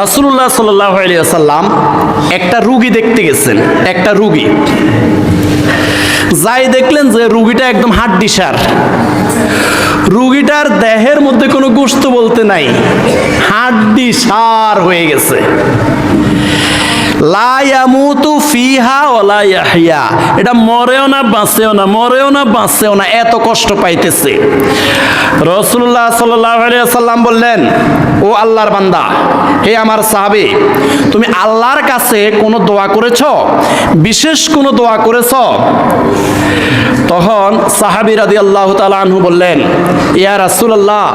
রাসুল্লাহ সাল্লাম একটা রুগী দেখতে গেছেন, একটা রুগী। যাই দেখলেন যে রুগীটা একদম হাড্ডি সার রুগীটার দেহের মধ্যে কোনো গোস্ত বলতে নাই হাড্ডি সার হয়ে গেছে। লা ইয়ামুতু ফিহা ওলা ইয়াহিয়া এটা মরেও না, বাঁচেও না, মরেও না, বাঁচেও না, এত কষ্ট পাইতেছে। রসুল্লাহ সাল্লাহ সাল্লাম বললেন, ও আল্লাহর বান্দা, হে আমার সাহাবে, তুমি আল্লাহর কাছে কোনো দোয়া করেছ? বিশেষ কোনো দোয়া করেছ? তখন সাহাবি রাদি আল্লাহ তালু বললেন, ইয়া রাসুল্লাহ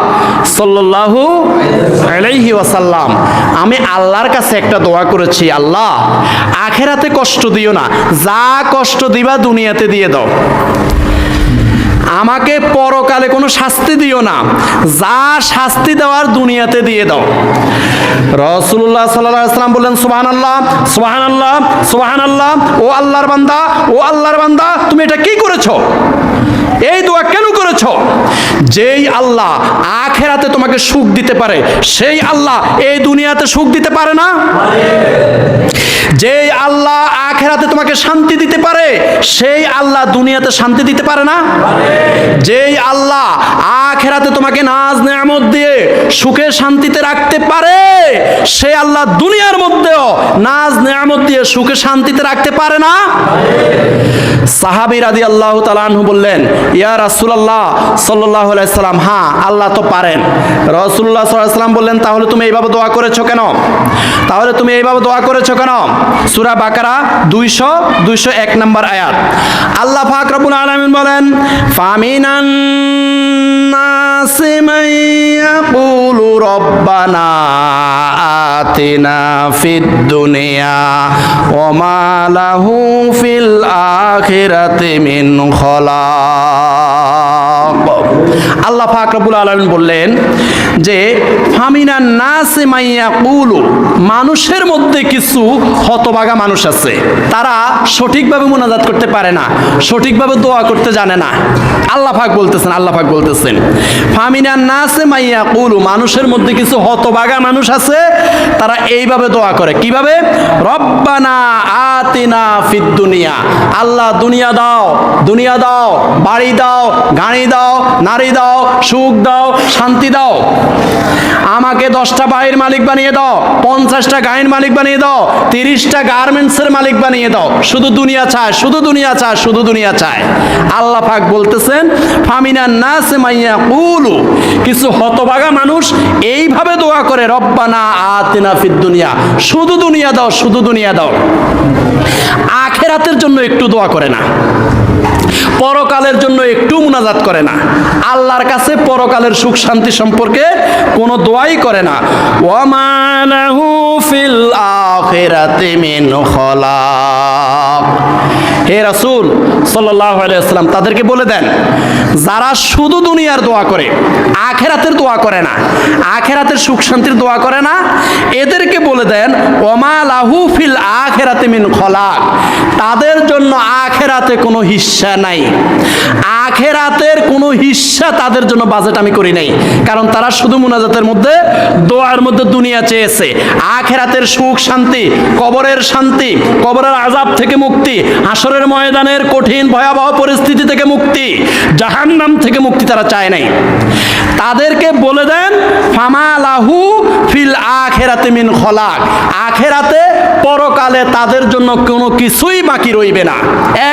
সাল্লাহু আলাইহি ওয়াসাল্লাম, আমি আল্লাহর কাছে একটা দোয়া করেছি, আল্লাহ, আখেরাতে কষ্ট দিও না, যা কষ্ট দিবা দুনিয়াতে দিয়ে দাও। আমাকে পরকালে কোনো শাস্তি দিও না। যা শাস্তি দেওয়ার দুনিয়াতে দিয়ে দাও। রসুল্লাহ সাল্লাম বললেন সুবাহান আল্লাহ সুবাহান আল্লাহ সুবাহান আল্লাহ ও আল্লাহর বান্দা, ও আল্লাহর বান্দা, তুমি এটা কি করেছ? এই দোয়া কেন করেছ? যেই আল্লাহ আখেরাতে তোমাকে সুখ দিতে পারে, সেই আল্লাহ এই দুনিয়াতে সুখ দিতে পারে না? যেই আল্লাহ আখেরাতে তোমাকে শান্তি দিতে পারে, সেই আল্লাহ দুনিয়াতে শান্তি দিতে পারে না? যেই আল্লাহ আখেরাতে তোমাকে নাজ নেয়ামত দিয়ে সুখে শান্তিতে রাখতে পারে। সে আল্লাহ দুনিয়ার মধ্যেও নাজ নেয়ামত দিয়ে সুখে শান্তিতে রাখতে পারে না। সাহাবি রাদি আল্লাহ তালাহু বললেন, ইয়া রাসুলাল্লাহ সাল্লাহ সাল্লাম হ্যাঁ আল্লাহ তো পারেন। রসুল্লাহ সাল্লাম বললেন, তাহলে তুমি এইভাবে দোয়া করেছ কেন? তাহলে তুমি এইভাবে দোয়া করেছ কেন? সুরা বাকারা দুইশো দুইশো এক নম্বর আয়াত। আল্লাহ ফাক রবুল আলমিন বলেন, ফামিনান নাসিমাইয়া يقول ربنا آتنا في الدنيا وما له في الآخرة من خلاق আল্লাহ পাক রব্বুল আলামিন বললেন যে ফামিনান নাসে মাইয়া কুলু মানুষের মধ্যে কিছু হতবাগা মানুষ আছে। তারা সঠিকভাবে মোনাজাত করতে পারে না, সঠিকভাবে দোয়া করতে জানে না। আল্লাহ পাক বলতেছেন, আল্লাহ পাক বলতেছেন ফামিনান নাসে মাইয়া কুলু মানুষের মধ্যে কিছু হতবাগা মানুষ আছে, তারা এইভাবে দোয়া করে। কীভাবে? রব্বানা আতিনা ফিদ দুনিয়া। আল্লাহ দুনিয়া দাও দুনিয়া দাও, বাড়ি দাও, গাড়ি দাও, নারী দাও, সুখ দাও, শান্তি দাও। আমাকে দশটা বাড়ির মালিক বানিয়ে দাও, পঞ্চাশটা গাড়ির মালিক বানিয়ে দাও, তিরিশটা গার্মেন্টসের মালিক বানিয়ে দাও। শুধু দুনিয়া চায়, শুধু দুনিয়া চায়, শুধু দুনিয়া চায়। আল্লাহ পাক বলতেছেন, ফামিনান নাস মাইয়া কুলু কিছু হতভাগা মানুষ এইভাবে দোয়া করে, রব্বানা আতিনা ফিদ দুনিয়া। শুধু দুনিয়া দাও, শুধু দুনিয়া দাও। আখেরাতের জন্য একটু দোয়া করে না। পরকালের জন্য একটু মুনাজাত করে না। আল্লাহর কাছে পরকালের সুখ শান্তি সম্পর্কে কোনো দোয়াই করে না। ওয়ামানাহু ফিল আখিরাতি মিন খলাক। হে রাসুল সাল্লাম তাদেরকে বলে দেন, যারা শুধু দুনিয়ার দোয়া করে, আখেরাতের দোয়া করে না, আখেরাতের সুখ শান্তির দোয়া করে না, এদেরকে বলে দেন, ওমা লাহু ফিল আখেরাতে মিন খলাক, তাদের জন্য আখেরাতে কোনো হিস্সা নাই। আখেরাতের কোনো হিস্সা তাদের জন্য বাজেট আমি করি নাই। কারণ তারা শুধু মোনাজাতের মধ্যে, দোয়ার মধ্যে দুনিয়া চেয়েছে। আখেরাতের সুখ শান্তি, কবরের শান্তি, কবরের আজাব থেকে মুক্তি আসরের ময়দানের কঠিন ভয়াবহ পরিস্থিতি থেকে মুক্তি, জাহান্নাম থেকে মুক্তি তারা চায় নাই। তাদেরকে বলে দেন ফামালাহু ফিল আখেরাতে মিন খলাক। আখেরাতে পরকালে তাদের জন্য কোনো কিছুই বাকি রইবে না।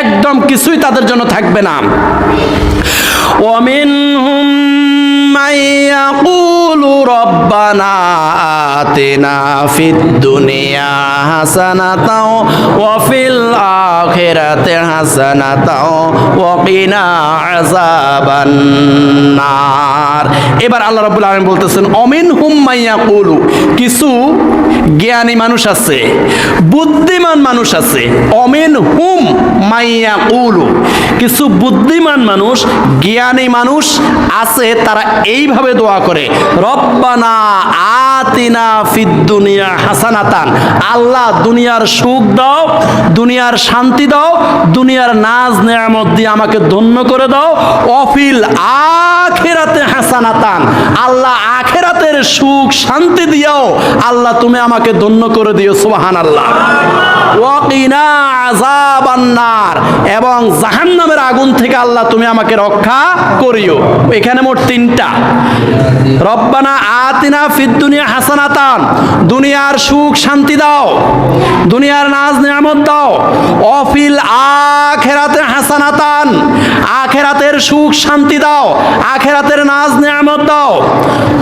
একদম কিছুই তাদের জন্য থাকবে না। ومنهم من يقول ربنا آتنا في الدنيا حسنة وفي الآخرة حسنة وقنا عذاب النار এবার আল্লাহ রাব্বুল আলামিন বলতেছেন অমিন হুম মাইয়া কুলু কিছু জ্ঞান মানুষ আছে, বুদ্ধিমান মানুষ আছে। অমিন হুম মাইয়া উলু। কিছু বুদ্ধিমান মানুষ, জ্ঞানী মানুষ আছে, তারা এইভাবে দোয়া করে, রব্বানা আতিনা ফিদ দুনিয়া হাসানাতান। আল্লাহ দুনিয়ার সুখ দাও, দুনিয়ার শান্তি দাও, দুনিয়ার নাজ নেয়ামত দিয়ে আমাকে ধন্য করে দাও। অফিল আখেরাতে হাসানাতান। আল্লাহ আখেরাতের সুখ শান্তি দিও আল্লাহ তুমি আমাকে ধন্য করে দিও সুবাহান আল্লাহ আযাবান্নার এবং জাহান্নামের আগুন থেকে আল্লাহ তুমি আমাকে রক্ষা করিও। এখানে মোট তিনটা। রব্বানা আতিনা ফিদ দুনিয়া হাসানাতান, দুনিয়ার সুখ শান্তি দাও, দুনিয়ার নাজ নিয়ামত দাও। অফিল আখেরাতে হাসানাতান, আখেরাতের সুখ শান্তি দাও, আখেরাতের নাজ নিয়ামত দাও।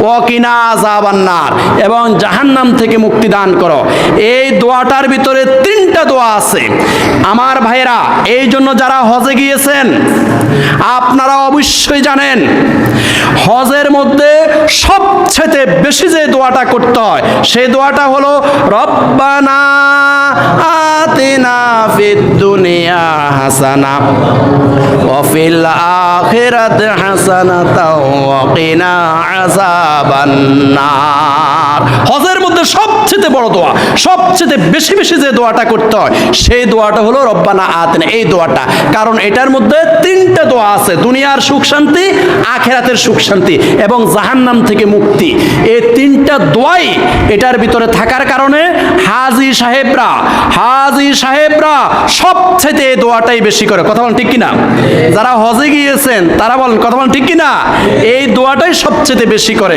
ওয়াকিনা আযাবান্নার এবং জাহান্নাম থেকে মুক্তি দান করো। এই দোয়াটার ভিতরে তিনটা দোয়া আছে। আমার ভাইরা এই জন্য যারা হজে গিয়েছেন, আপনারা অবশ্যই জানেন, হজের মধ্যে সবচেয়ে বেশি যে দোয়াটা করতে হয়, সেই দোয়াটা হলো, রব্বানা আতিনা ফিদ দুনিয়া হাসানা ওয়াফিল আখিরাতি হাসানাতাও ওয়া কিনা আযাবান্নার হজের মধ্যে সবচেয়ে বড় দোয়া, সবচেয়ে বেশি বেশি যে দোয়াটা করতে হয়, সেই দোয়াটা হলো রব্বানা আতিনা, এই দোয়াটা। কারণ এটার মধ্যে তিনটা দোয়া আছে, দুনিয়ার সুখ শান্তি, আখেরাতের সুখ শান্তি এবং জাহান্নাম থেকে মুক্তি। এই তিনটা দোয়াই এটার ভিতরে থাকার কারণে হাজি সাহেবরা হাজি সাহেবরা সবচেয়ে এই দোয়াটাই বেশি করে। কথা বলেন ঠিক কিনা? যারা হজে গিয়েছেন, তারা বলেন, কথা বলেন ঠিক কিনা? এই দোয়াটাই সবচেয়ে বেশি করে।